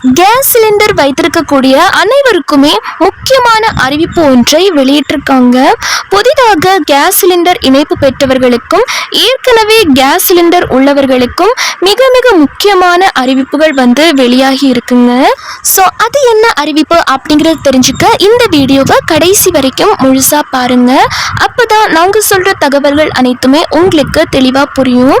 Gas cylinder வைத்திருக்கக்கூடிய அனைவருக்குமே முக்கியமான அறிவிப்பு ஒன்றை வெளியிட்டிருக்காங்க. புதிதாக கேஸ் சிலிண்டர் இணைப்பு பெற்றவர்களுக்கும் ஏற்கனவே கேஸ் சிலிண்டர் உள்ளவர்களுக்கும் மிக மிக முக்கியமான அறிவிப்புகள் வந்து வெளியாகி இருக்குங்க. ஸோ அது என்ன அறிவிப்பு அப்படிங்கிறது தெரிஞ்சுக்க இந்த வீடியோவை கடைசி வரைக்கும் முழுசாக பாருங்கள் அப்போ தான் நாங்கள் சொல்கிற தகவல்கள் அனைத்துமே உங்களுக்கு தெளிவாக புரியும்.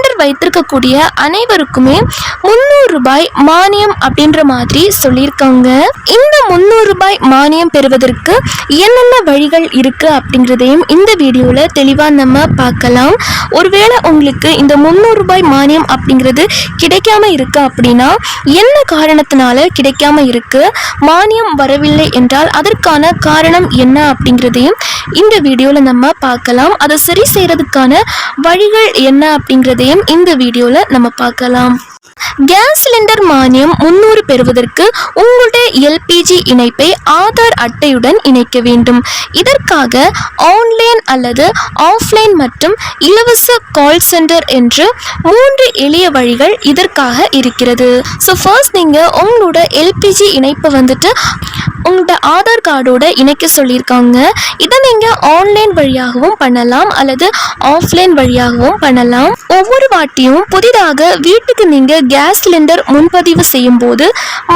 சிலிண்டர் வைத்திருக்கக்கூடிய அனைவருக்குமே முந்நூறு ரூபாய் மானியம் அப்படின்ற மாதிரி சொல்லியிருக்காங்க. இந்த முந்நூறு ரூபாய் மானியம் பெறுவதற்கு என்னென்ன வழிகள் இருக்கு அப்படிங்கிறதையும் இந்த வீடியோவில் தெளிவாக நம்ம பார்க்கலாம். ஒருவேளை உங்களுக்கு இந்த முந்நூறு ரூபாய் மானியம் அப்படிங்கிறது கிடைக்காம இருக்கு அப்படின்னா என்ன காரணத்தினால கிடைக்காம இருக்கு? மானியம் வரவில்லை என்றால் அதற்கான காரணம் என்ன அப்படிங்கிறதையும் இந்த வீடியோவில் நம்ம பார்க்கலாம். அதை சரி செய்கிறதுக்கான வழிகள் என்ன அப்படிங்கிறதையும் இந்த வீடியோல நம்ம பார்க்கலாம். கேஸ் சிலிண்டர் மானியம் முன்னூறு பெறுவதற்கு உங்களுடைய எல்பிஜி இணைப்பை ஆதார் அட்டையுடன் இணைக்க வேண்டும் இதற்காக ஆன்லைன் அல்லது ஆஃப்லைன் மற்றும் இலவச கால் சென்டர் என்று மூன்று எளிய வழிகள் இதற்காக இருக்கிறது ஸோ ஃபர்ஸ்ட் நீங்கள் உங்களோட எல்பிஜி இணைப்பை வந்துட்டு உங்களோட ஆதார் கார்டோட இணைக்க சொல்லியிருக்காங்க இதை நீங்கள் ஆன்லைன் வழியாகவும் பண்ணலாம் அல்லது ஆஃப்லைன் வழியாகவும் பண்ணலாம் ஒவ்வொரு வாட்டியும் புதிதாக வீட்டுக்கு நீங்கள் கேஸ் சிலிண்டர் முன்பதிவு செய்யும் போது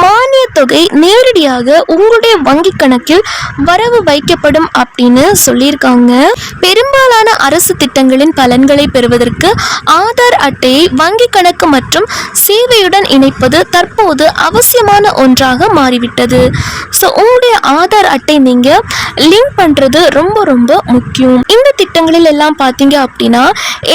மானிய தொகை நேரடியாக உங்களுடைய வங்கி கணக்கில் வரவு வைக்கப்படும் அப்படின்னு சொல்லியிருக்காங்க. பெரும்பாலான அரசு திட்டங்களின் பலன்களை பெறுவதற்கு ஆதார் அட்டையை வங்கி கணக்கு மற்றும் சேவையுடன் இணைப்பது தற்போது அவசியமான ஒன்றாக மாறிவிட்டது. ஸோ உங்களுடைய ஆதார் அட்டை நீங்க லிங்க் பண்றது ரொம்ப ரொம்ப முக்கியம். இந்த திட்டங்களில் எல்லாம் பார்த்தீங்க அப்படின்னா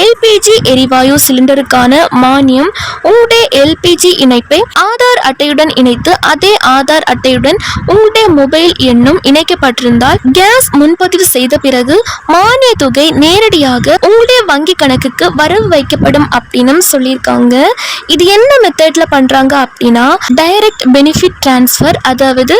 எல்பிஜி எரிவாயு சிலிண்டருக்கான மானியம் உங்களுடைய எல்பிஜி இணைப்பை ஆதார் அட்டையுடன் இணைத்து அதே ஆதார் அட்டையுடன் உங்களுடைய மொபைல் எண்ணும் இணைக்கப்பட்டிருந்தால் கேஸ் முன்பதிவு செய்த பிறகு மானிய தொகை நேரடியாக உங்களுடைய வங்கி கணக்குக்கு வரவு வைக்கப்படும் அப்படின்னு சொல்லியிருக்காங்க. இது என்ன மெத்தட்ல பண்றாங்க அப்படின்னா டைரக்ட் பெனிஃபிட் டிரான்ஸ்ஃபர் அதாவது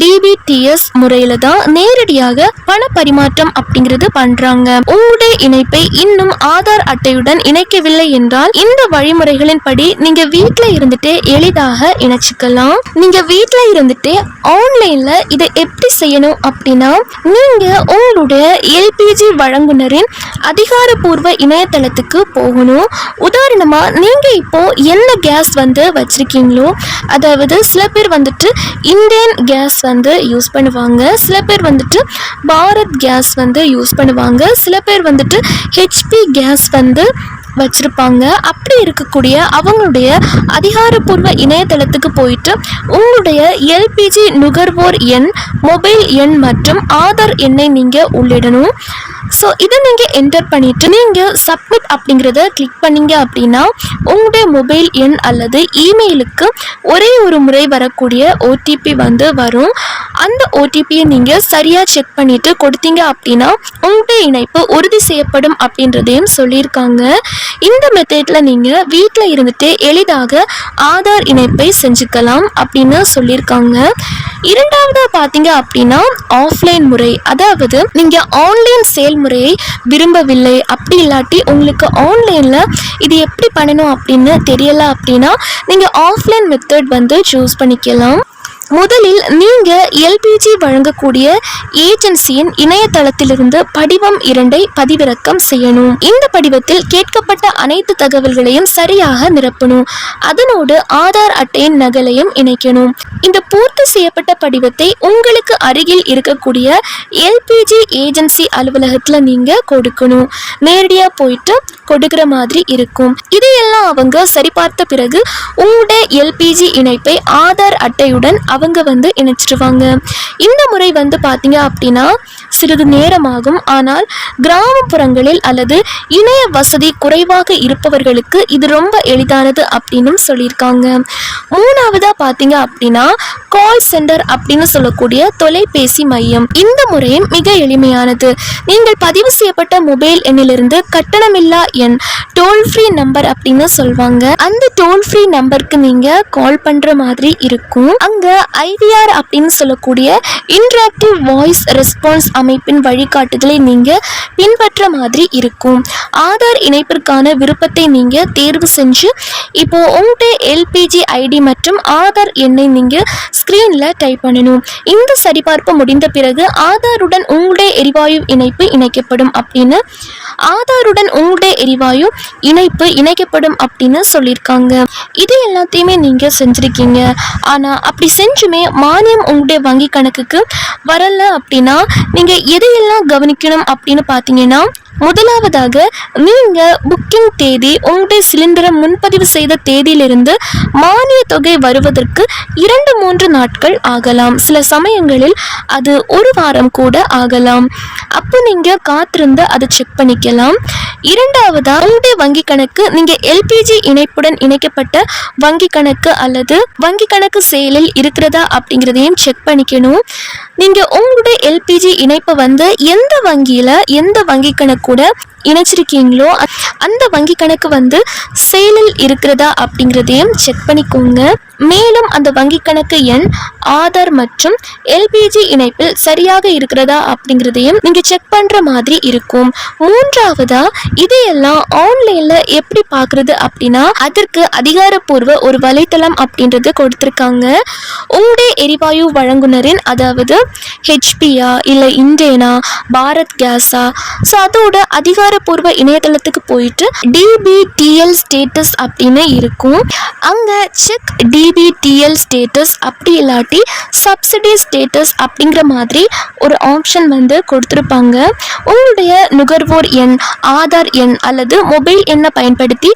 டிபிடிஎஸ் முறையில தான் நேரடியாக பண பரிமாற்றம் அப்படிங்கிறது பண்றாங்க. உங்களுடைய இணைப்பை இன்னும் ஆதார் அட்டையுடன் இணைக்கவில்லை என்றால் இந்த வழிமுறைகளின் படி நீங்க வீட்டில் இருந்துட்டு எளிதாக இணைச்சிக்கலாம். நீங்கள் வீட்டில் இருந்துட்டு ஆன்லைனில் இதை எப்படி செய்யணும் அப்படின்னா நீங்கள் உங்களுடைய எல்பிஜி வழங்குனரின் அதிகாரப்பூர்வ இணையதளத்துக்கு போகணும். உதாரணமாக நீங்கள் இப்போது என்ன கேஸ் வந்து வச்சுருக்கீங்களோ அதாவது சில பேர் வந்துட்டு இந்தியன் கேஸ் வந்து யூஸ் பண்ணுவாங்க சில பேர் வந்துட்டு பாரத் கேஸ் வந்து யூஸ் பண்ணுவாங்க சில பேர் வந்துட்டு ஹெச்பி கேஸ் வந்து வச்சுருப்பாங்க. அப்படி இருக்கக்கூடிய அவங்களுடைய அதிகாரப்பூர்வ இணையதளத்துக்கு போயிட்டு உங்களுடைய எல்பிஜி நுகர்வோர் எண் மொபைல் எண் மற்றும் ஆதார் எண்ணை நீங்கள் உள்ளிடணும். ஸோ இதை நீங்கள் என்டர் பண்ணிவிட்டு நீங்கள் சப்மிட் அப்படிங்கிறத கிளிக் பண்ணீங்க அப்படின்னா உங்களுடைய மொபைல் எண் அல்லது இமெயிலுக்கு ஒரே ஒரு முறை வரக்கூடிய ஓடிபி வந்து வரும். அந்த ஓடிபியை நீங்கள் சரியாக செக் பண்ணிவிட்டு கொடுத்தீங்க அப்படின்னா உங்களுடைய இணைப்பு உறுதி செய்யப்படும் அப்படின்றதையும் சொல்லியிருக்காங்க. இந்த மெத்தடில் நீங்கள் வீட்டில் இருந்துட்டே எளிதாக ஆதார் இணைப்பை செஞ்சுக்கலாம் அப்படின்னு சொல்லியிருக்காங்க. இரண்டாவது பார்த்தீங்க அப்படின்னா ஆஃப்லைன் முறை. அதாவது நீங்கள் ஆன்லைன் செயல்முறையை விரும்பவில்லை. அப்படி இல்லாட்டி உங்களுக்கு ஆன்லைனில் இது எப்படி பண்ணணும் அப்படின்னு தெரியல அப்படின்னா நீங்கள் ஆஃப்லைன் மெத்தட் வந்து சூஸ் பண்ணிக்கலாம். முதலில் நீங்க எல்பிஜி வழங்கக்கூடிய ஏஜென்சியின் இணையதளத்திலிருந்து படிவம் இரண்டை பதிவிறக்கம் செய்யணும். இந்த படிவத்தில் கேட்கப்பட்ட அனைத்து தகவல்களையும் சரியாக நிரப்பணும். அதனோடு ஆதார் அட்டையின் நகலையும் இணைக்கணும். இந்த பூர்த்தி செய்யப்பட்ட படிவத்தை உங்களுக்கு அருகில் இருக்கக்கூடிய எல்பிஜி ஏஜென்சி அலுவலகத்துல நீங்க கொடுக்கணும். நேரடியா போயிட்டு கொடுக்கிற மாதிரி இருக்கும். இதையெல்லாம் அவங்க சரிபார்த்த பிறகு உங்களுடைய எல்பிஜி இணைப்பை ஆதார் அட்டையுடன் அவங்க வந்து இணைச்சிடுவாங்க இந்த முறை வந்து பார்த்தீங்க அப்படின்னா சிறிது நேரமாகும். ஆனால் கிராமப்புறங்களில் அல்லது இணைய வசதி குறைவாக இருப்பவர்களுக்கு இது ரொம்ப எளிதானது அப்படின்னு சொல்லியிருக்காங்க. மூணாவதா பார்த்தீங்க அப்படின்னா கால் சென்டர் அப்படின்னு சொல்லக்கூடிய தொலைபேசி மையம். இந்த முறையும் மிக எளிமையானது. நீங்கள் பதிவு செய்யப்பட்ட மொபைல் எண்ணிலிருந்து கட்டணமில்லா எண் டோல் ஃப்ரீ நம்பர் அப்படின்னு சொல்வாங்க. அந்த டோல் ஃப்ரீ நம்பருக்கு நீங்க கால் பண்ற மாதிரி இருக்கும். அங்க ஐடிஆர் அப்படின்னு சொல்லக்கூடிய இன்ட்ராக்டிவ் வாய்ஸ் ரெஸ்பான்ஸ் அமைப்பின் வழிகாட்டுதலை நீங்கள் பின்பற்ற மாதிரி இருக்கும். ஆதார் இணைப்பிற்கான விருப்பத்தை நீங்கள் தேர்வு செஞ்சு இப்போ உங்கள்கிட்ட எல்பிஜி ஐடி மற்றும் ஆதார் எண்ணை நீங்கள் ஸ்க்ரீனில் டைப் பண்ணணும். இந்த சரிபார்ப்பு முடிந்த பிறகு ஆதாருடன் உங்களுடைய எரிவாயு இணைப்பு இணைக்கப்படும் அப்படின்னு ஆதாருடன் உங்களுடைய எரிவாயு இணைப்பு இணைக்கப்படும் அப்படின்னு சொல்லியிருக்காங்க. இது எல்லாத்தையுமே நீங்கள் செஞ்சுருக்கீங்க. ஆனால் அப்படி கொஞ்சமே மானியம் உங்களுடைய வங்கி கணக்குக்கு வரல அப்படின்னா நீங்க எதையெல்லாம் கவனிக்கணும் அப்படின்னு பார்த்தீங்கன்னா முதலாவதாக நீங்கள் புக்கிங் தேதி உங்களுடைய சிலிண்டரை முன்பதிவு செய்த தேதியிலிருந்து மானிய தொகை வருவதற்கு இரண்டு மூன்று நாட்கள் ஆகலாம். சில சமயங்களில் அது ஒரு வாரம் கூட ஆகலாம். அப்போ நீங்கள் காத்திருந்து அதை செக் பண்ணிக்கலாம். இரண்டாவதா உங்களுடைய வங்கி கணக்கு நீங்க எல்பிஜி இணைப்புடன் இணைக்கப்பட்ட வங்கி கணக்கு அல்லது வங்கி கணக்கு செயலில் இருக்கிறதா அப்படிங்கிறதையும் செக் பண்ணிக்கணும். நீங்க உங்களுடைய எல்பிஜி இணைப்பை வந்து எந்த வங்கியில எந்த வங்கி கணக்கு கூட இணைச்சிருக்கீங்களோ? அந்த வங்கி கணக்கு வந்து செயலில் இருக்கிறதா அப்படிங்கிறதையும் செக் பண்ணிக்கோங்க. மேலும் அந்த வங்கி கணக்கு எண் ஆதார் மற்றும் எல்பிஜி இணைப்பில் சரியாக இருக்கிறதா அப்படிங்கிறதையும் நீங்கள் செக் பண்ணுற மாதிரி இருக்கும். மூன்றாவதா இதையெல்லாம் ஆன்லைனில் எப்படி பார்க்குறது அப்படின்னா அதற்கு அதிகாரப்பூர்வ ஒரு வலைத்தளம் அப்படின்றது கொடுத்துருக்காங்க. உங்களுடைய எரிவாயு வழங்குனரின் அதாவது ஹெச்பியா இல்லை இண்டேனா பாரத் கேஸா? ஸோ அதோட அதிகாரப்பூர்வ இணையதளத்துக்கு போயிட்டு டிபிடிஎல் ஸ்டேட்டஸ் அப்படின்னு இருக்கும். அங்கே செக் டிபிடிஎல் ஸ்டேட்டஸ் அப்படி இல்லாட்டி சப்சிடி ஸ்டேட்டஸ் அப்படிங்கிற மாதிரி ஒரு ஆப்ஷன் வந்து கொடுத்துருப்பாங்க. உங்களுடைய நுகர்வோர் எண் ஆதார் எண் அல்லது மொபைல் எண்ணை பயன்படுத்தி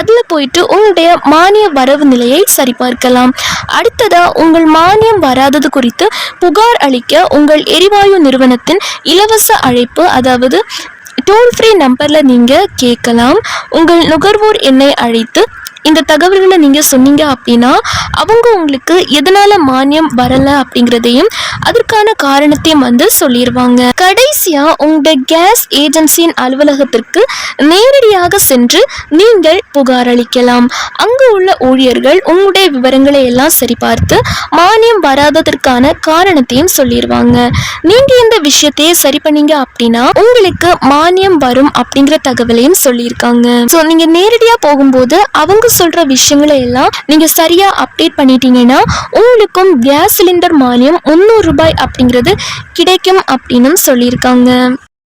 அதில் போயிட்டு உங்களுடைய மானிய வரவு நிலையை சரிபார்க்கலாம். அடுத்ததாக உங்கள் மானியம் வராதது குறித்து புகார் அளிக்க உங்கள் எரிவாயு நிறுவனத்தின் இலவச அழைப்பு அதாவது டோல் ஃப்ரீ நம்பரில் நீங்கள் கேட்கலாம். உங்கள் நுகர்வோர் எண்ணை அழைத்து இந்த தகவல்களை நீங்கள் சொன்னீங்க அப்படின்னா அவங்க உங்களுக்கு எதனால் மானியம் வரலை அப்படிங்கிறதையும் அதற்கான காரணத்தையும் வந்து சொல்லிடுவாங்க கடைசியாக உங்களுடைய கேஸ் ஏஜென்சியின் அலுவலகத்திற்கு நேரடியாக சென்று நீங்கள் புகார் அளிக்கலாம். அங்கு உள்ள ஊழியர்கள் உங்களுடைய விவரங்களை எல்லாம் சரிபார்த்து மானியம் வராததற்கான காரணத்தையும் சொல்லிடுவாங்க நீங்க இந்த விஷயத்தையே சரி பண்ணீங்க அப்படின்னா உங்களுக்கு மானியம் வரும் அப்படிங்கிற தகவலையும் சொல்லியிருக்காங்க. ஸோ நீங்க நேரடியா போகும்போது அவங்க சொல்ற விஷயங்களை எல்லாம் நீங்க சரியா அப்டேட் பண்ணிட்டீங்கன்னா உங்களுக்கும் கேஸ் சிலிண்டர் மானியம் முந்நூறு ரூபாய் அப்படிங்கிறது கிடைக்கும் அப்படின்னு சொல்லியிருக்காங்க.